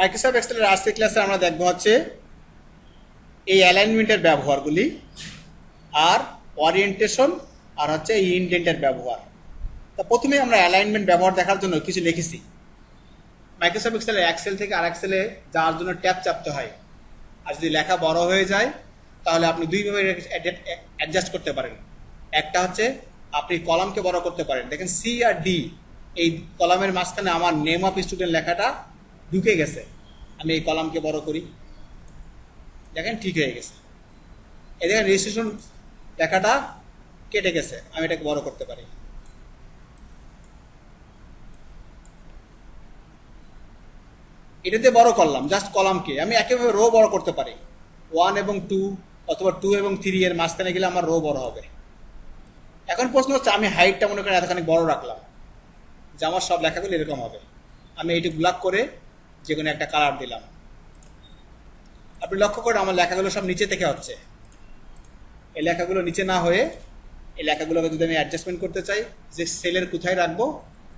Microsoft এক্সেলের আজকের ক্লাসে আমরা দেখব হচ্ছে এই অ্যালাইনমেন্টের ব্যবহারগুলি আর ওরিয়েন্টেশন আর হচ্ছে এই ইন্ডেন্টের ব্যবহার। তা প্রথমে আমরা অ্যালাইনমেন্ট ব্যবহার দেখার জন্য কিছু লিখেছি। মাইক্রোসফট এক্সেলের এক্সেল থেকে আর এক্সেলে যাওয়ার জন্য ট্যাব চাপতে হয়। আর যদি লেখা বড় হয়ে যায়, তাহলে আপনি দুইভাবে অ্যাডজাস্ট করতে পারেন। একটা হচ্ছে আপনি কলামকে বড় করতে পারেন। দেখেন সি আর ডি এই কলামের মাঝখানে আমার নেম অফ স্টুডেন্ট লেখাটা ঢুকে গেছে। আমি এই কলামকে বড় করি। দেখেন, ঠিক হয়ে গেছে। এই দেখেন রেজিস্ট্রেশন লেখাটা কেটে গেছে। আমি এটাকে বড় করতে পারি। এটাতে বড় করলাম জাস্ট কলামকে। আমি একেভাবে রো বড় করতে পারি। ওয়ান এবং টু অথবা টু এবং থ্রি এর মাঝখানে গেলে আমার রো বড় হবে। এখন প্রশ্ন হচ্ছে, আমি হাইটটা মনে করেন এতখানি বড় রাখলাম। যে আমার সব লেখাগুলো এরকম হবে। আমি এইটি ব্লক করে যে কোনো একটা কালার দিলাম। আপনি লক্ষ্য করেন, আমার লেখাগুলো সব নিচে থেকে হচ্ছে। এই লেখাগুলো নিচে না হয়ে এই লেখাগুলোকে যদি আমি অ্যাডজাস্টমেন্ট করতে চাই, যে সেলের কোথায় রাখব?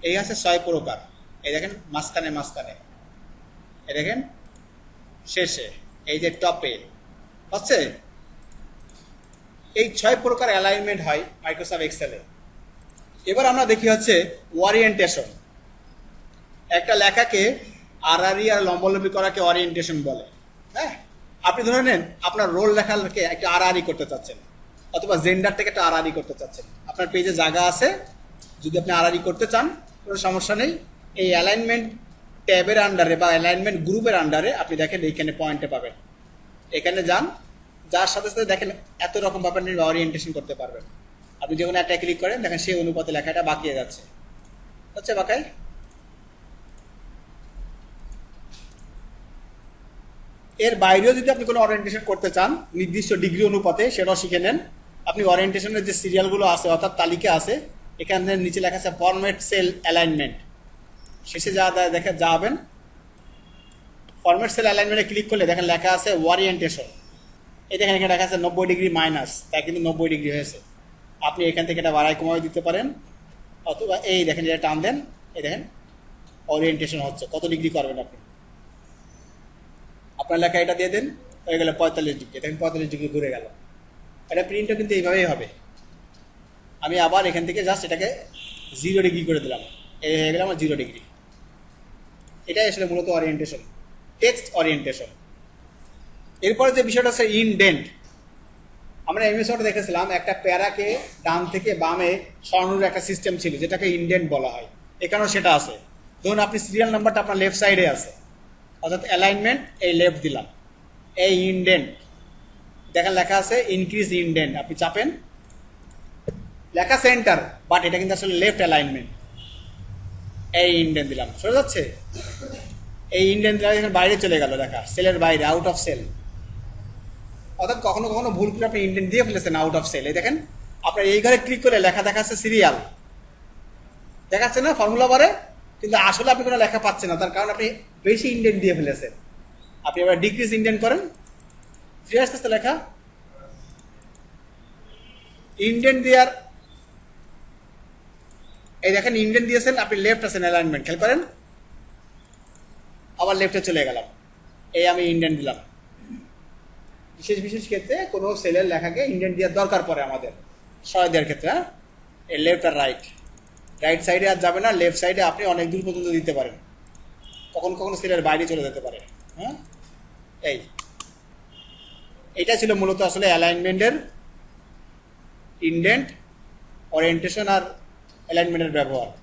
এই আছে ছয় প্রকার। এই দেখেন, মাঝখানে মাঝখানে। এই দেখেন, শেষে, এই যে টপে হচ্ছে? এই ছয় প্রকার অ্যালাইনমেন্ট হয় মাইক্রোসফট এক্সেলে এবার আমরা দেখি হচ্ছে ওরিয়েন্টেশন একটা লেখাকে আড়াআড়ি আর লম্বলম্বি করাকে অরিয়েন্টেশন বলে। হ্যাঁ? আপনি ধরে নেন, আপনার রোল লেখাকে একটা আড়াআড়ি করতে চাচ্ছেন, অথবা জেন্ডার থেকে একটা আড়াআড়ি করতে চাচ্ছেন। আপনার পেজে জায়গা আছে, যদি আপনি আড়াআড়ি করতে চান, কোনো সমস্যা নেই। এই অ্যালাইনমেন্ট ট্যাবের আন্ডারে বা অ্যালাইনমেন্ট গ্রুপের আন্ডারে আপনি দেখেন এইখানে পয়েন্টে পাবেন। এখানে যান, যার সাথে সাথে দেখেন এত রকম ভাবে আপনি অরিয়েন্টেশন করতে পারবেন। আপনি যখন একটা ক্লিক করেন, দেখেন সেই অনুপাতে লেখাটা বাকিয়ে যাচ্ছে। হচ্ছে বাকায়? এর বাইরেও যদি আপনি কোনো ওরিয়েন্টেশন করতে চান, নির্দিষ্ট ডিগ্রি অনুপাতে সেটাও শিখে নেন। আপনি ওরিয়েন্টেশনের যে সিরিয়ালগুলো আছে, অর্থাৎ তালিকা আছে, এখানে নিচে লেখা আছে ফরম্যাট সেল অ্যালাইনমেন্ট শেষে যা দেখে যাবেন। ফরম্যাট সেল অ্যালাইনমেন্টে ক্লিক করলে দেখেন লেখা আছে ওরিয়েন্টেশন এই দেখেন এখানে লেখা আছে নব্বই ডিগ্রি মাইনাস তাই কিন্তু নব্বই ডিগ্রি হয়েছে। আপনি এখান থেকে এটা বাড়াই কমাই দিতে পারেন। অথবা এই দেখেন যেটা টান দেন, এই দেখেন ওরিয়েন্টেশন হচ্ছে, কত ডিগ্রি করবেন আপনি? আপনার লেখা এটা দিয়ে দেন, হয়ে গেলে পঁয়তাল্লিশ ডিগ্রি। দেখেন পঁয়তাল্লিশ ডিগ্রি ঘুরে গেল। এটা প্রিন্টও কিন্তু এইভাবেই হবে। আমি আবার এখান থেকে জাস্ট এটাকে জিরো ডিগ্রি করে দিলাম। এই হয়ে গেলে আমার জিরো ডিগ্রি এটাই আসলে মূলত ওরিয়েন্টেশন টেক্সট ওরিয়েন্টেশন এরপরে যে বিষয়টা হচ্ছে ইনডেন্ট আমরা এমএসওটা দেখেছিলাম, একটা প্যারাকে ডান থেকে বামে সরানোর একটা সিস্টেম ছিল, যেটাকে ইনডেন্ট বলা হয়। এখানেও সেটা আছে। ধরুন আপনি সিরিয়াল নাম্বারটা আপনার লেফট সাইডে আছে। অর্থাৎ অ্যালাইনমেন্ট এই লেফট দিলাম। এই ইনডেন্ট দেখেন লেখা আছে ইনক্রিজ ইনডেন্ট আপনি চাপেন। লেখা সেন্টার বাট এটা কিন্তু আসলে লেফট অ্যালাইনমেন্ট এই ইন্ডেন দিলাম, সরে যাচ্ছে? এই ইন্ডেন্ট দিলাম এখানে বাইরে চলে গেল লেখা সেলের বাইরে আউট অফ সেল অর্থাৎ কখনো কখনো ভুল করে আপনি ইন্ডেন্ট দিয়ে ফেলেছেন আউট অফ সেল এই দেখেন, আপনার এই ঘরে ক্লিক করে লেখা দেখাচ্ছে সিরিয়াল দেখাচ্ছে না ফর্মুলা বারে? কিন্তু আসলে আপনি কোনো লেখা পাচ্ছেন না, তার কারণ আপনি বেশি ইন্ডেন্ট দিয়ে ফেলেছেন। আপনি এবার ডিক্রিজ ইন্ডেন্ট করেন। ফিরে আসতেছে লেখা ইন্ডেন্ট দেওয়ার এই দেখেন ইন্ডেন্ট দিয়েছেন, আপনি লেফট আছেন অ্যালাইনমেন্ট খেয়াল করেন। আবার লেফটে চলে গেলাম। এই আমি ইন্ডেন্ট দিলাম। বিশেষ বিশেষ ক্ষেত্রে কোনো সেলের লেখাকে ইন্ডেন্ট দেওয়ার দরকার পড়ে আমাদের। সহায় দেওয়ার ক্ষেত্রে হ্যাঁ? এই লেফট আর রাইট রাইট সাইডে আর যাবে না লেফট সাইডে আপনি অনেক দূর পর্যন্ত দিতে পারেন। কখনো কখনো সেলের বাইরে চলে যেতে পারে। হ্যাঁ এই। এটা ছিল মূলত আসলে অ্যালাইনমেন্টের ইন্ডেন্ট ওরিয়েন্টেশন আর অ্যালাইনমেন্টের ব্যবহার।